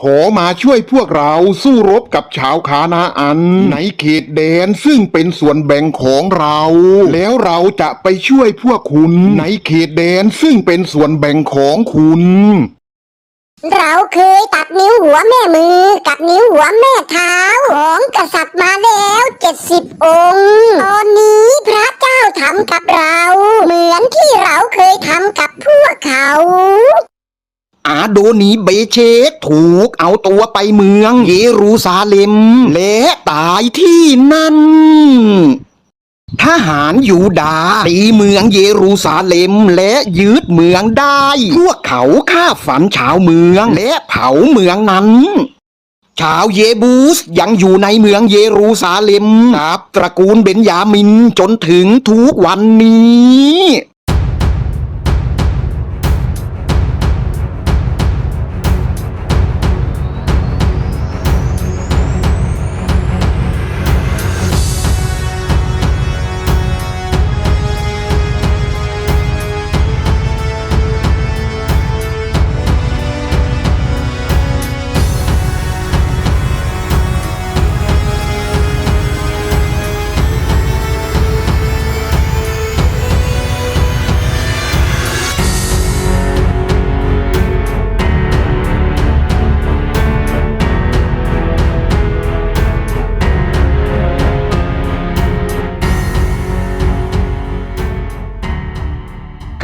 ขอมาช่วยพวกเราสู้รบกับชาวคานาอัน ในเขตแดนซึ่งเป็นส่วนแบ่งของเรา แล้วเราจะไปช่วยพวกคุณในเขตแดนซึ่งเป็นส่วนแบ่งของคุณ เราเคยตัดนิ้วหัวแม่มือ กับนิ้วหัวแม่เท้า ของกษัตริย์มาแล้วเจ็ดสิบองค์ ตอนนี้พระเจ้าทำกับเรา เหมือนที่เราเคยทำกับพวกเขา อาโดนีเบเชกถูกเอาตัวไปเมืองเยรูซาเล็ม และตายที่นั่นทหารยูดาตีเมืองเยรูซาเล็มและยึดเมืองได้ พวกเขาฆ่าฝันชาวเมืองและเผาเมืองนั้น ชาวเยบูสยังอยู่ในเมืองเยรูซาเล็มกับตระกูลเบนยามินจนถึงทุกวันนี้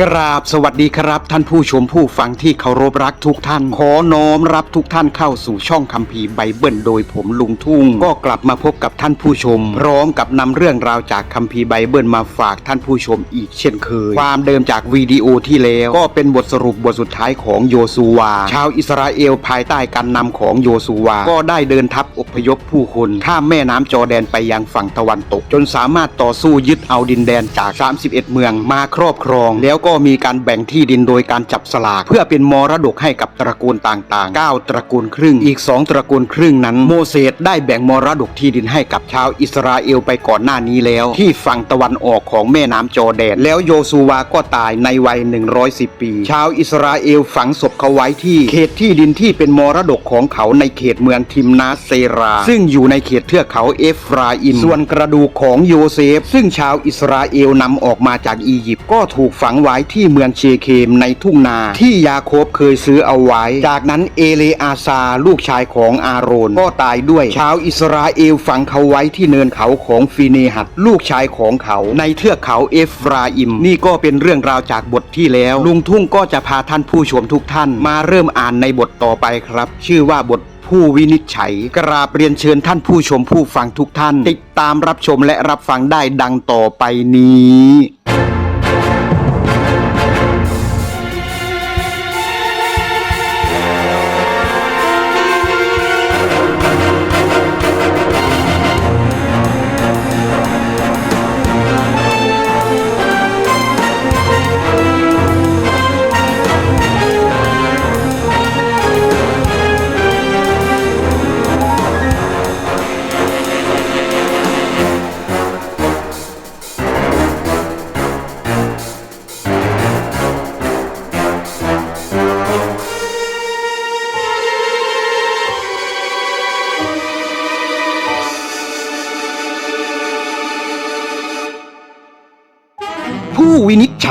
กราบสวัสดีครับ ท่านผู้ชมผู้ฟังที่เคารพรักทุกท่าน ขอน้อมรับทุกท่านเข้าสู่ช่องคัมภีร์ไบเบิลโดยผมลุงทุ่ง ก็กลับมาพบกับท่านผู้ชมพร้อมกับนำเรื่องราวจากคัมภีร์ไบเบิลมาฝากท่านผู้ชมอีกเช่นเคย ความเดิมจากวิดีโอที่แล้ว ก็เป็นบทสรุปบทสุดท้ายของโยซูวา ชาวอิสราเอลภายใต้การนำของโยซูวา ก็ได้เดินทัพอพยพผู้คนข้ามแม่น้ำจอแดนไปยังฝั่งตะวันตก จนสามารถต่อสู้ยึดเอาดินแดนจาก 31 เมืองมาครอบครองแล้วก็มีการแบ่งที่ดินโดยการจับสลากเพื่อเป็นมรดกให้กับตระกูลต่างๆ 9 ตระกูลครึ่ง อีก 2 ตระกูลครึ่งนั้น โมเสสได้แบ่งมรดกที่ดินให้กับชาวอิสราเอลไปก่อนหน้านี้แล้ว ที่ฝั่งตะวันออกของแม่น้ำจอแดน แล้วโยซูวาก็ตายในวัย 110 ปี ชาวอิสราเอลฝังศพเขาไว้ที่เขตที่ดินที่เป็นมรดกของเขาในเขตเมืองทิมนาเซรา ซึ่งอยู่ในเขตเทือกเขาเอฟราอิมส่วนกระดูกของโยเซฟ ซึ่งชาวอิสราเอลนำออกมาจากอียิปต์ก็ถูกฝังไว้ที่เมืองเชเคมในทุ่งนาที่ยาโคบเคยซื้อเอาไว้ จากนั้นเอเลอาซาลูกชายของอาโรนก็ตายด้วย ชาวอิสราเอลฝังเขาไว้ที่เนินเขาของฟีเนหัดลูกชายของเขาในเทือกเขาเอฟราอิม นี่ก็เป็นเรื่องราวจากบทที่แล้ว ลุงทุ่งก็จะพาท่านผู้ชมทุกท่าน มาเริ่มอ่านในบทต่อไปครับ ชื่อว่าบทผู้วินิจฉัย กราบเรียนเชิญท่านผู้ชมผู้ฟังทุกท่าน ติดตามรับชมและรับฟังได้ดังต่อไปนี้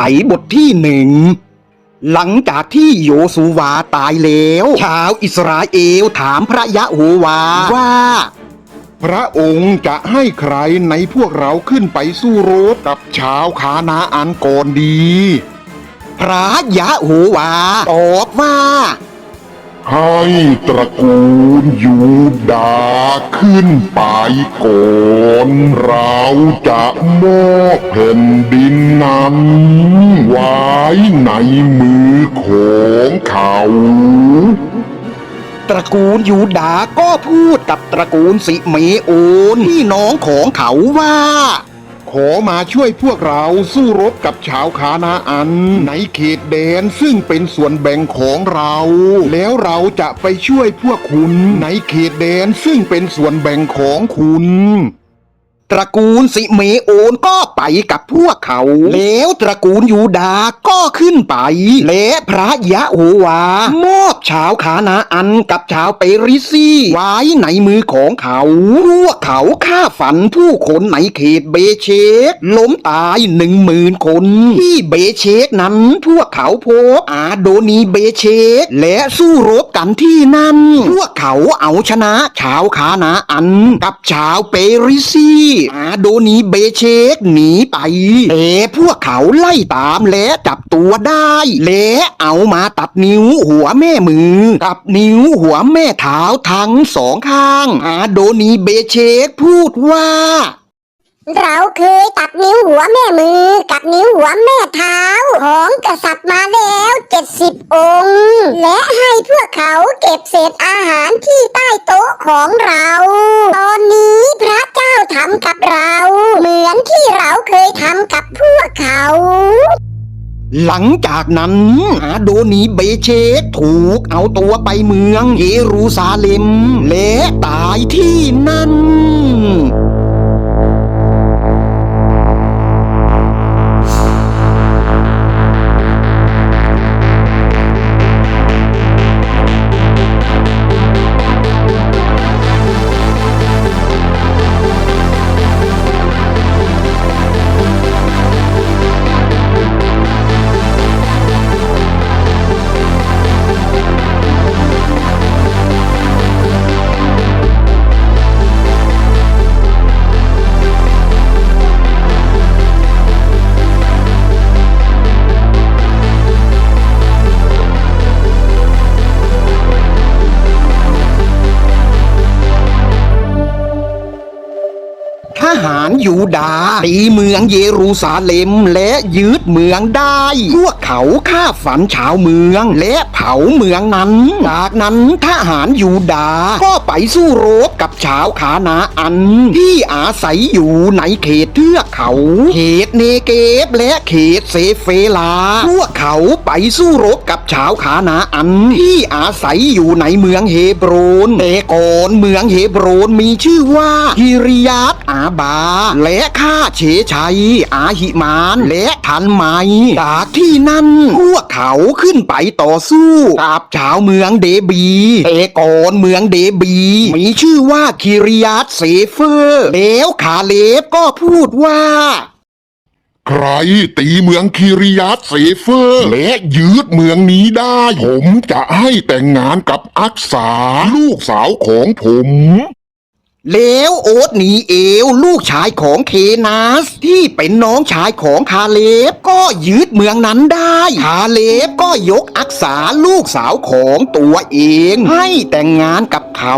ขัยบทที่หนึ่งหลังจากที่โยซูวาตายแล้ว ชาวอิสราเอลถามพระยะโฮวาว่า พระองค์จะให้ใครในพวกเราขึ้นไปสู้รบกับชาวคานาอันก่อนดี พระยะโฮวาตอบว่า ให้ตระกูลยูดาขึ้นไปก่อนเราจะมอบแผ่นดินนั้น ไว้ในมือของเขาตระกูลยูดาก็พูดกับตระกูลสิเมโอนพี่น้องของเขาว่า ขอมาช่วยพวกเราสู้รบกับชาวคานาอัน ในเขตแดนซึ่งเป็นส่วนแบ่งของเรา แล้วเราจะไปช่วยพวกคุณในเขตแดนซึ่งเป็นส่วนแบ่งของคุณ ตระกูลสิเมโอนก็ไปกับพวกเขา แล้วตระกูลยูดาก็ขึ้นไป และพระยะโฮวามอบชาวขานาอันกับชาวเปริซีไว้ในมือของเขาพวกเขาฆ่าฝันผู้คนในเขตเบเชกล้มตายหนึ่งหมื่นคน ที่เบเชกนั้นพวกเขาพบอาโดนีเบเชกและสู้รบกันที่นั่น พวกเขาเอาชนะชาวขานาอันกับชาวเปริซีอาโดนีเบเชกหนีไปแต่พวกเขาไล่ตามและจับตัวได้ และเอามาตัดนิ้วหัวแม่มือ กับนิ้วหัวแม่เท้าทั้งสองข้าง อาโดนีเบเชกพูดว่า เราเคยตัดนิ้วหัวแม่มือ กับนิ้วหัวแม่เท้า ของกษัตริย์มาแล้วเจ็ดสิบองค์ และให้พวกเขาเก็บเศษอาหารที่ใต้โต๊ะของเรา ตอนนี้พระเจ้าทำกับเรา เหมือนที่เราเคยทำกับพวกเขาหลังจากนั้นอาโดนีเบเชกถูกเอาตัวไปเมืองเยรูซาเล็ม และตายที่นั่น ตีเมืองเยรูซาเล็มและยึดเมืองได้ พวกเขาฆ่าฝันชาวเมือง และเผาเมืองนั้น จากนั้นทหารยูดา ก็ไปสู้รบกับชาวขานาอัน ที่อาศัยอยู่ในเขตเทือกเขา เขตเนเกฟและเขตเซเฟลา พวกเขาไปสู้รบกับชาวขานาอัน ที่อาศัยอยู่ในเมืองเฮบรนแต่ก่อนเมืองเฮบรนมีชื่อว่าฮิริยาตอาบา และข้าเฉชัย อาหิมาน และทันไมจากที่นั่น พวกเขาขึ้นไปต่อสู้กับชาวเมืองเดบีแต่ก่อนเมืองเดบี มีชื่อว่าคิริยาตเซเฟอร์ แล้วคาเลฟก็พูดว่าใครตีเมืองคิริยัตเซเฟอร์ และยืดเมืองนี้ได้ ผมจะให้แต่งงานกับอักษา ลูกสาวของผม แล้วโอ๊ตนีเอลลูกชายของเคนัสที่เป็นน้องชายของคาเลฟก็ยึดเมืองนั้นได้ คาเลฟก็ยกอักษาลูกสาวของตัวเอง ให้แต่งงานกับเขา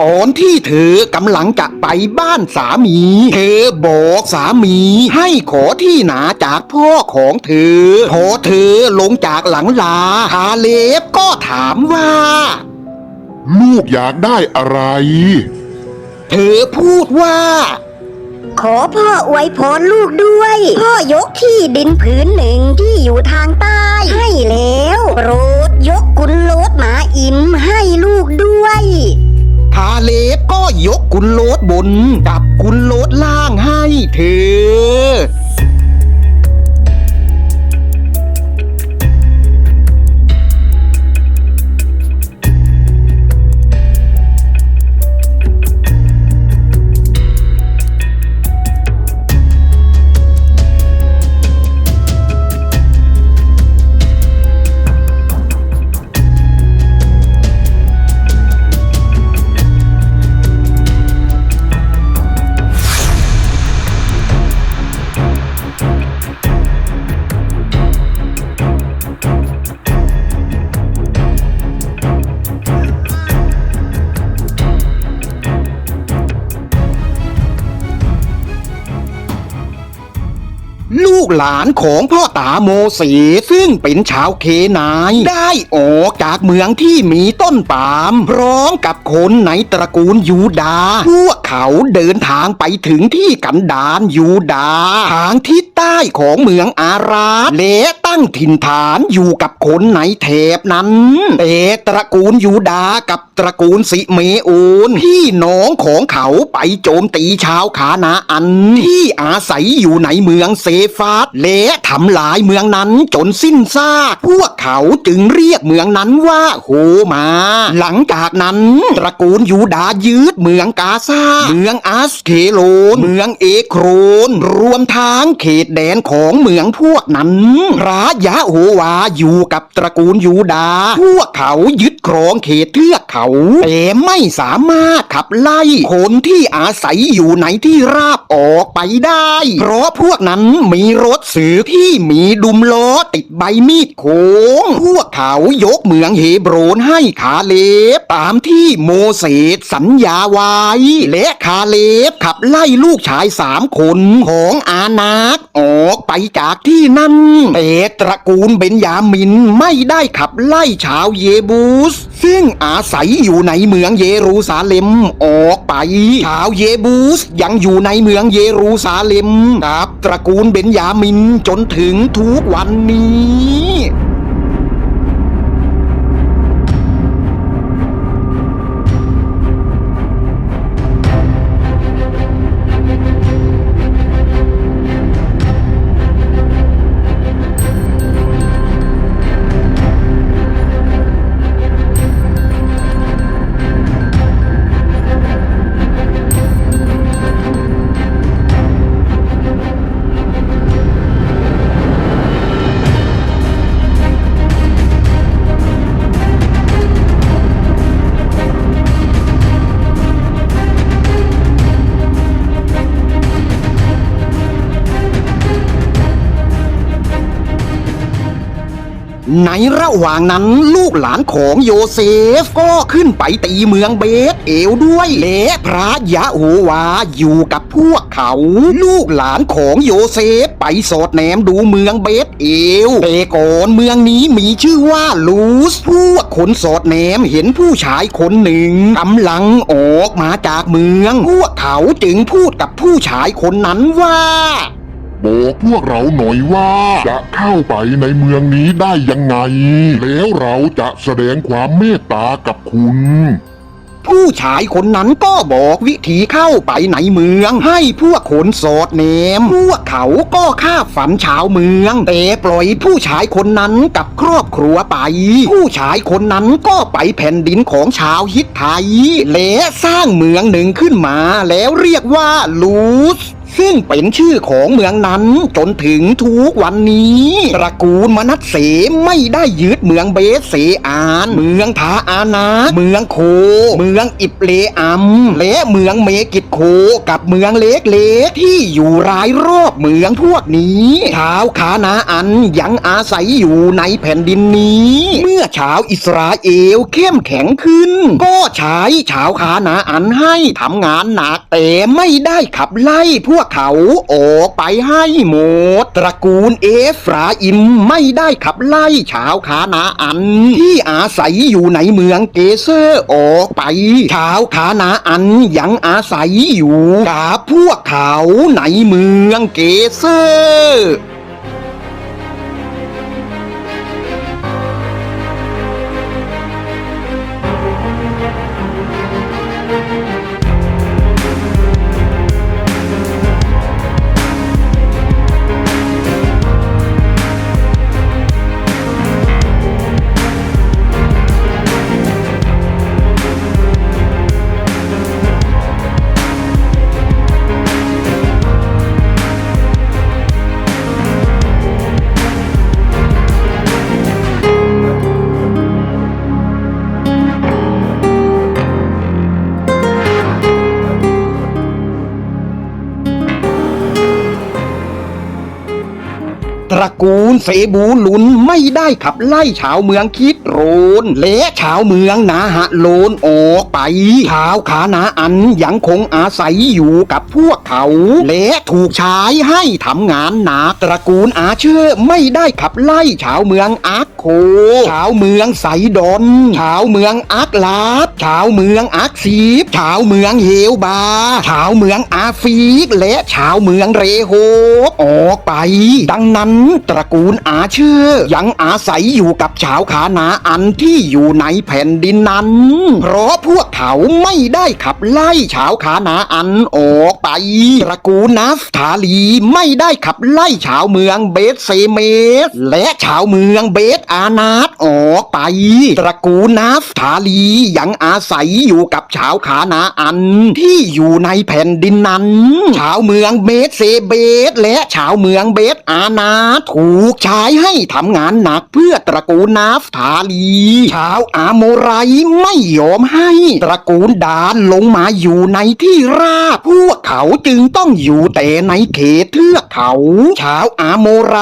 ตอนที่เธอกำลังจะไปบ้านสามี เธอบอกสามีให้ขอที่หนาจากพ่อของเธอ พอเธอลงจากหลังลา คาเลฟก็ถามว่า ลูกอยากได้อะไร เธอพูดว่า ขอพ่ออวยพรลูกด้วย พ่อยกที่ดินผืนหนึ่งที่อยู่ทางใต้ ให้แล้วโปรดยกกุลโลดหมาอิมให้ลูกด้วยคาเลฟก็ยกกุลโลดบนกับกุลโลดล่างให้เธอ กหลานของพ่อตาโมเสสซึ่งเป็นชาวเคนาย ได้ออกจากเมืองที่มีต้นปาล์มพร้อมกับคนในตระกูลยูดา พวกเขาเดินทางไปถึงที่กันดานยูดา ทางทิศใต้ของเมืองอาราและ ตั้งถิ่นฐานอยู่กับคนในแถบนั้นแต่ตระกูลยูดากับตระกูลสิเมโอนพี่น้องของเขาไปโจมตีชาวขานาอัน ที่อาศัยอยู่ในเมืองเซฟาดและทำลายเมืองนั้นจนสิ้นซากพวกเขาจึงเรียกเมืองนั้นว่าโฮมา หลังจากนั้นตระกูลยูดายึดเมืองกาซาเมืองอัสเคโลน เมืองเอโครน รวมทั้งเขตแดนของเมืองพวกนั้นพระยะโฮวาอยู่กับตระกูลยูดา พวกเขายึดครองเขตเทือกเขา แต่ไม่สามารถขับไล่คนที่อาศัยอยู่ในที่ราบออกไปได้ เพราะพวกนั้นมีรถสือที่มีดุมล้อติดใบมีดโค้ง พวกเขายกเมืองเฮโบรนให้คาเลบตามที่โมเสสสัญญาไว้ และคาเลบขับไล่ลูกชายสามคนของอานาคออกไปจากที่นั่นแต่ตระกูลเบนยามินไม่ได้ขับไล่ชาวเยบูส ซึ่งอาศัยอยู่ในเมืองเยรูซาเล็มออกไป ชาวเยบูสยังอยู่ในเมืองเยรูซาเล็มกับตระกูลเบนยามินจนถึงทุกวันนี้ ในระหว่างนั้นลูกหลานของโยเซฟก็ขึ้นไปตีเมืองเบสเอลด้วยและพระยะโฮวาอยู่กับพวกเขา ลูกหลานของโยเซฟไปสอดแนมดูเมืองเบสเอลแต่ก่อนเมืองนี้มีชื่อว่าลูสพวกคนสอดแนมเห็นผู้ชายคนหนึ่งกำลังออกมาจากเมือง พวกเขาจึงพูดกับผู้ชายคนนั้นว่า บอกพวกเราหน่อยว่า จะเข้าไปในเมืองนี้ได้ยังไง แล้วเราจะแสดงความเมตตากับคุณ ผู้ชายคนนั้นก็บอกวิธีเข้าไปในเมือง ให้พวกคนโสดเนม พวกเขาก็ฆ่าฝันชาวเมืองแต่ปล่อยผู้ชายคนนั้นกับครอบครัวไป ผู้ชายคนนั้นก็ไปแผ่นดินของชาวฮิตไทยและสร้างเมืองหนึ่งขึ้นมาแล้วเรียกว่าลูส ซึ่งเป็นชื่อของเมืองนั้น จนถึงทุกวันนี้ตระกูลมนัสเสไม่ได้ยึดเมืองเบสเสอาน เมืองทาอานาเมืองโค เมืองอิบเลอัม และเมืองเมกิตโคกับเมืองเล็กๆที่อยู่รายรอบเมืองพวกนี้ชาวคานาอันยังอาศัยอยู่ในแผ่นดินนี้ เมื่อชาวอิสราเอลเข้มแข็งขึ้น ก็ใช้ชาวคานาอันให้ทำงานหนักแต่ไม่ได้ขับไล่พวกเขาออกไปให้หมด ตระกูลเอฟราอิมไม่ได้ขับไล่ชาวคานาอัน ที่อาศัยอยู่ในเมืองเกเซอร์ออกไป ชาวคานาอันยังอาศัยอยู่กับพวกเขาในเมืองเกเซอร์ ระกูลเสบูลุนไม่ได้ขับไล่ชาวเมืองคิดโรนและชาวเมืองนาหะโลนออกไป ชาวขานาอันยังคงอาศัยอยู่กับพวกเขา และถูกใช้ให้ทำงานหนักตระกูลอาเชอร์ไม่ได้ขับไล่ชาวเมืองอาร์โคชาวเมืองไซดอนชาวเมืองอาร์กลาดชาวเมืองอาร์กซีฟชาวเมืองเฮลบาชาวเมืองอาฟีก และชาวเมืองเรโฮบออกไป ดังนั้นตระกูลอาเชื่อ ยังอาศัยอยู่กับชาวคานาอันที่อยู่ในแผ่นดินนั้น เพราะพวกเขาไม่ได้ขับไล่ชาวคานาอันออกไป ตระกูลนัฟทาลีไม่ได้ขับไล่ชาวเมืองเบสเซเมสและชาวเมืองเบสออานาตออกไป ตระกูลนัฟทาลียังอาศัยอยู่กับชาวคานาอัน ที่อยู่ในแผ่นดินนั้น ชาวเมืองเบสเซเบสและชาวเมืองเบสอานาถูกใช้ให้ทำงานหนักเพื่อตระกูลนัฟทาลี ชาวอาโมไรไม่ยอมให้ ตระกูลดานลงมาอยู่ในที่ราบพวกเขาจึงต้องอยู่แต่ในเขตเทือกเขา ชาวอาโมไร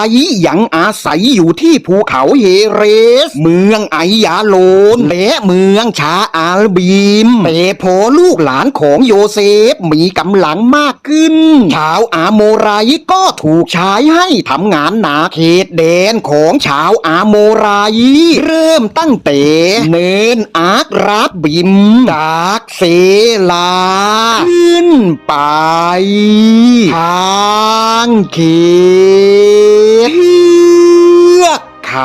ยังอาศัยอยู่ที่ภูเขาเฮเรส เมืองไอยาโลนและเมืองชาอาลบีมแต่พลูกหลานของโยเซฟมีกำลังมากขึ้น ชาวอาโมไรก็ถูกใช้ให้ทำงานหนาเขตแดนของชาวอาโมไรเริ่มตั้งแต่เนินอาร์กรับบิมจากเซลา ขึ้นไปทางเขต เ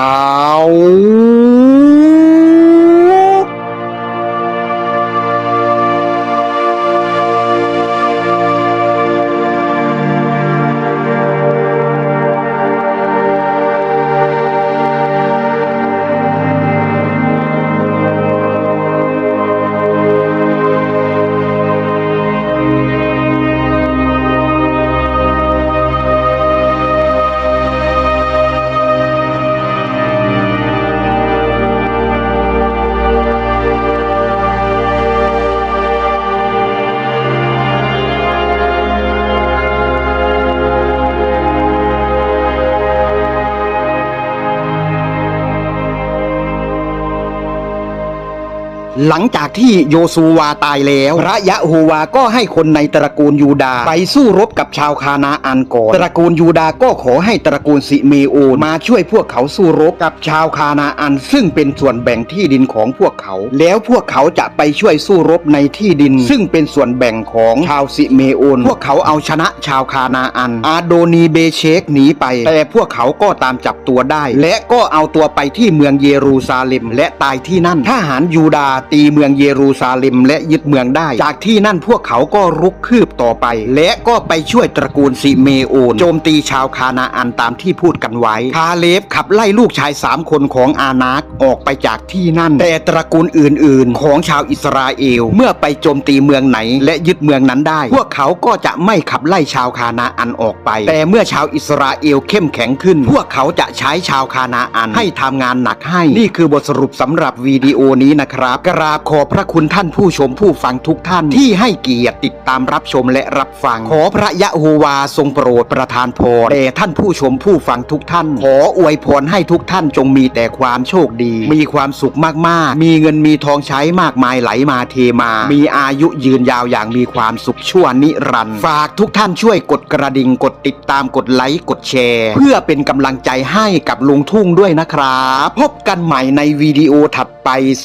หลังจากที่โยซูวาตายแล้ว พระยะโฮวาก็ให้คนในตระกูลยูดาไปสู้รบกับชาวคานาอันก่อนตระกูลยูดาก็ขอให้ตระกูลสิเมโอนมาช่วยพวกเขาสู้รบกับชาวคานาอัน ซึ่งเป็นส่วนแบ่งที่ดินของพวกเขา แล้วพวกเขาจะไปช่วยสู้รบในที่ดิน ซึ่งเป็นส่วนแบ่งของชาวสิเมโอน พวกเขาเอาชนะชาวคานาอัน อาโดนีเบเชกหนีไป แต่พวกเขาก็ตามจับตัวได้ และก็เอาตัวไปที่เมืองเยรูซาเล็ม และตายที่นั่นทหารยูดาห์ตีเมืองเยรูซาเล็มและยึดเมืองได้ จากที่นั่นพวกเขาก็รุกคืบต่อไป และก็ไปช่วยตระกูลซิเมโอนโจมตีชาวคานาอันตามที่พูดกันไว้ คาเลฟขับไล่ลูกชายสามคนของอานักออกไปจากที่นั่น แต่ตระกูลอื่นๆ ของชาวอิสราเอล เมื่อไปโจมตีเมืองไหน และยึดเมืองนั้นได้ พวกเขาก็จะไม่ขับไล่ชาวคานาอันออกไป แต่เมื่อชาวอิสราเอลเข้มแข็งขึ้น พวกเขาจะใช้ชาวคานาอันให้ทำงานหนักให้ นี่คือบทสรุปสำหรับวิดีโอนี้นะครับกระาบขอบพระคุณท่านผู้ชมผู้ฟังทุกท่านที่ให้เกียรติติดตามรับชมและรับฟัง ขอพระยะโฮวาทรงโปรดประทานพรแด่ท่านผู้ชมผู้ฟังทุกท่าน ขออวยพรให้ทุกท่านจงมีแต่ความโชคดี มีความสุขมากๆ มีเงินมีทองใช้มากมายไหลมาเทมา มีอายุยืนยาวอย่างมีความสุขชั่วนิรันดร์ฝากทุกท่านช่วยกดกระดิ่งกดติดตามกดไลค์กดแชร์ เพื่อเป็นกำลังใจให้กับลุงทุ่งด้วยนะครับ พบกันใหม่ในวิดีโอถัดไป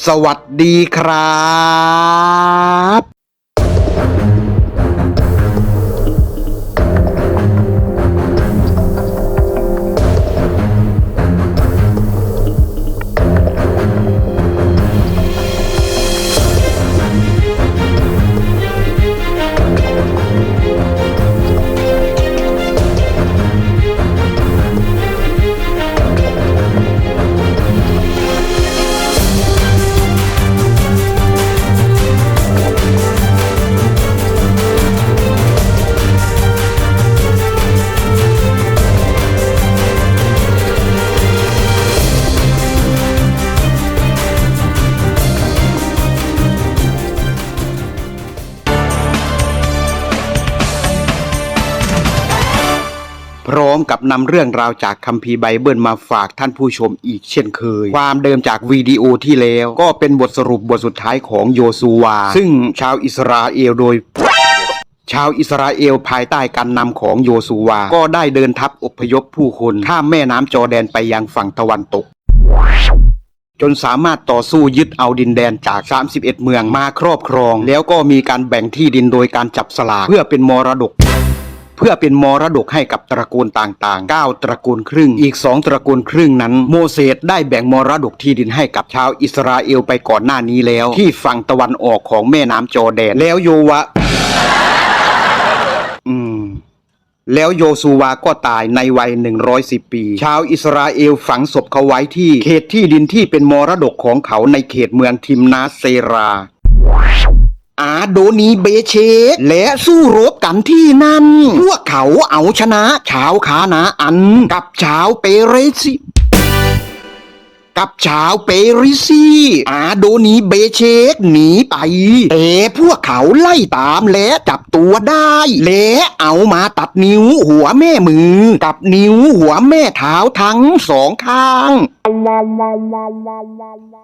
สวัสดีครับ พร้อมกับนำเรื่องราวจากคัมภีร์ไบเบิลมาฝากท่านผู้ชมอีกเช่นเคย ความเดิมจากวิดีโอที่แล้ว ก็เป็นบทสรุปบทสุดท้ายของโยซูวา ซึ่งชาวอิสราเอลโดยชาวอิสราเอลภายใต้การนำของโยซูวา ก็ได้เดินทัพอพยพผู้คนข้ามแม่น้ำจอแดนไปยังฝั่งตะวันตก จนสามารถต่อสู้ยึดเอาดินแดนจาก 31 เมืองมาครอบครอง แล้วก็มีการแบ่งที่ดินโดยการจับสลากเพื่อเป็นมรดก เพื่อเป็นมรดกให้กับตระกูลต่างๆ 9 ตระกูลครึ่ง อีก 2 ตระกูลครึ่งนั้น โมเสสได้แบ่งมรดกที่ดินให้กับชาวอิสราเอลไปก่อนหน้านี้แล้ว ที่ฝั่งตะวันออกของแม่น้ำจอแดน แล้วโยวะ อืมแล้วโยซูวาก็ตายในวัย 110 ปี ชาวอิสราเอลฝังศพเขาไว้ที่ เขตที่ดินที่เป็นมรดกของเขาในเขตเมืองทิมนาเซรา อาโดนีเบเชตและสู้รบกันที่นั่น พวกเขาเอาชนะชาวคานาอันกับชาวเปเรซิ กับชาวเปริซีอาโดนีเบเชกหนีไปแต่พวกเขาไล่ตามและจับตัวได้ และเอามาตัดนิ้วหัวแม่มือ กับนิ้วหัวแม่เท้าทั้งสองข้าง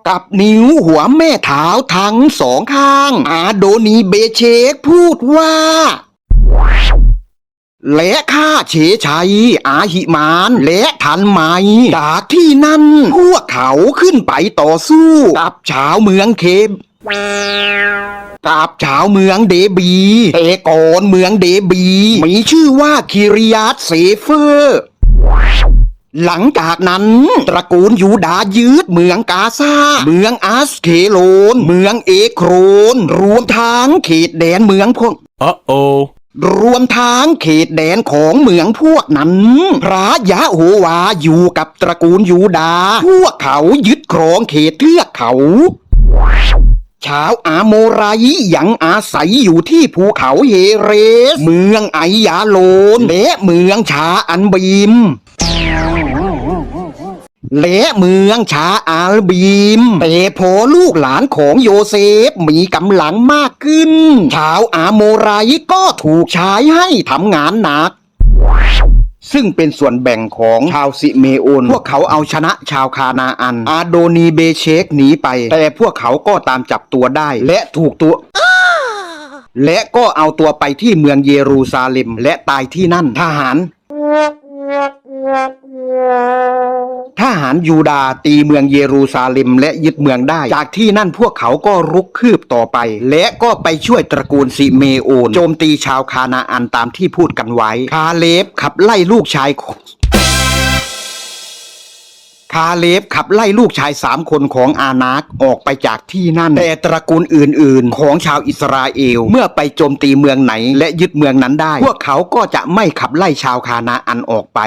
กับนิ้วหัวแม่เท้าทั้งสองข้าง อาโดนีเบเชกพูดว่า และข้าเฉชัย อาหิมาน และทันไหมจากที่นั่น พวกเขาขึ้นไปต่อสู้ กับชาวเมืองเคบกับชาวเมืองเดบีแต่ก่อนเมืองเดบี มีชื่อว่าคิริยัตเซเฟอร์หลังจากนั้น ตระกูลยูดายึดเมืองกาซา เมืองอัสเคโลน เมืองเอโครน รวมทั้งเขตแดนเมืองพวก Uh-oh. รวมทั้งเขตแดนของเมืองพวกนั้น พระยะโฮวาอยู่กับตระกูลยูดา พวกเขายึดครองเขตเทือกเขา ชาวอาโมไรยังอาศัยอยู่ที่ภูเขาเฮเรส เมืองไอยาโลนและเมืองชาอันบีม และเมืองชาอาลบีมแต่พลูกหลานของโยเซฟมีกำลังมากขึ้น ชาวอาโมไรก็ถูกใช้ให้ทำงานหนักซึ่งเป็นส่วนแบ่งของชาวซิเมโอน พวกเขาเอาชนะชาวคานาอัน อาโดนีเบเชกหนีไป แต่พวกเขาก็ตามจับตัวได้ และถูกตัว และก็เอาตัวไปที่เมืองเยรูซาเล็ม และตายที่นั่นทหาร ทหารยูดาตีเมืองเยรูซาเล็มและยึดเมืองได้ จากที่นั่นพวกเขาก็รุกคืบต่อไป และก็ไปช่วยตระกูลซิเมโอนโจมตีชาวคานาอันตามที่พูดกันไว้ คาเลฟขับไล่ลูกชายคาเลฟขับไล่ลูกชายสามคนของอานักออกไปจากที่นั่น แต่ตระกูลอื่น ๆ ของชาวอิสราเอล เมื่อไปโจมตีเมืองไหน และยึดเมืองนั้นได้ พวกเขาก็จะไม่ขับไล่ชาวคานาอันออกไป